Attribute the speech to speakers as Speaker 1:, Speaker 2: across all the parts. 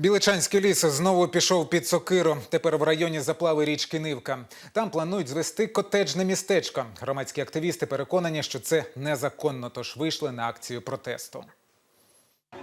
Speaker 1: Біличанський ліс знову пішов під сокиру. Тепер в районі заплави річки Нивка. Там планують звести котеджне містечко. Громадські активісти переконані, що це незаконно, тож вийшли на акцію протесту.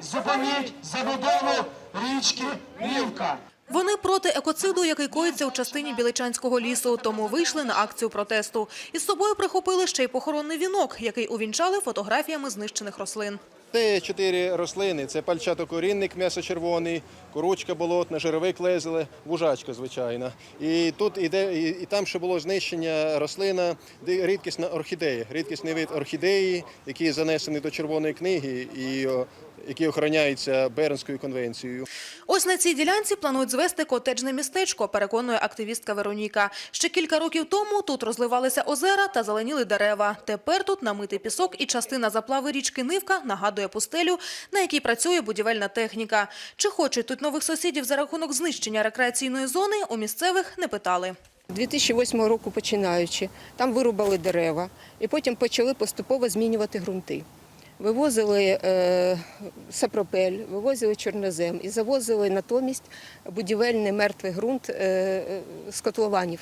Speaker 2: Зупиніть забудову річки Нивка.
Speaker 3: Вони проти екоциду, який коїться у частині Біличанського лісу, тому вийшли на акцію протесту. Із собою прихопили ще й похоронний вінок, який увінчали фотографіями знищених рослин.
Speaker 4: Це чотири рослини: це пальчатокорінник, м'ясо червоний, корочка болотна, жировик лезеле, вужачка, звичайна. І тут іде, і, і там ще було знищення рослина, рідкісна орхідея, рідкісний вид орхідеї, який занесений до червоної книги і о, який охороняється Бернською конвенцією.
Speaker 3: Ось на цій ділянці планують звести котеджне містечко, переконує активістка Вероніка. Ще кілька років тому тут розливалися озера та зеленіли дерева. Тепер тут намитий пісок і частина заплави річки Нивка нагадує пустелю, на якій працює будівельна техніка. Чи хочуть тут нових сусідів за рахунок знищення рекреаційної зони, у місцевих не питали.
Speaker 5: 2008 року починаючи, там вирубали дерева і потім почали поступово змінювати ґрунти. Вивозили е, сапропель, вивозили чорнозем і завозили натомість будівельний мертвий ґрунт е, е, з котлованів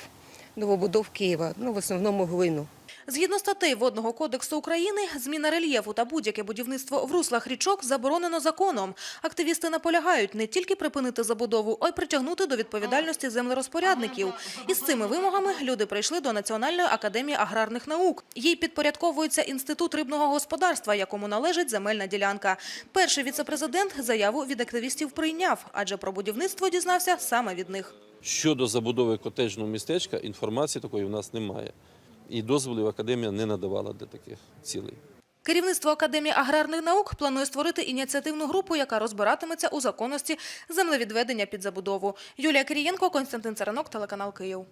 Speaker 5: новобудов Києва, ну в основному глину.
Speaker 3: Згідно статей Водного кодексу України, зміна рельєфу та будь-яке будівництво в руслах річок заборонено законом. Активісти наполягають не тільки припинити забудову, а й притягнути до відповідальності землерозпорядників. Із цими вимогами люди прийшли до Національної академії аграрних наук. Їй підпорядковується інститут рибного господарства, якому належить земельна ділянка. Перший віцепрезидент заяву від активістів прийняв, адже про будівництво дізнався саме від них.
Speaker 6: Щодо забудови котеджного містечка, інформації такої в нас немає. І дозволів академія не надавала для таких цілей.
Speaker 3: Керівництво Академії аграрних наук планує створити ініціативну групу, яка розбиратиметься у законності землевідведення під забудову. Юлія Кирієнко, Константин Царанок, телеканал Київ.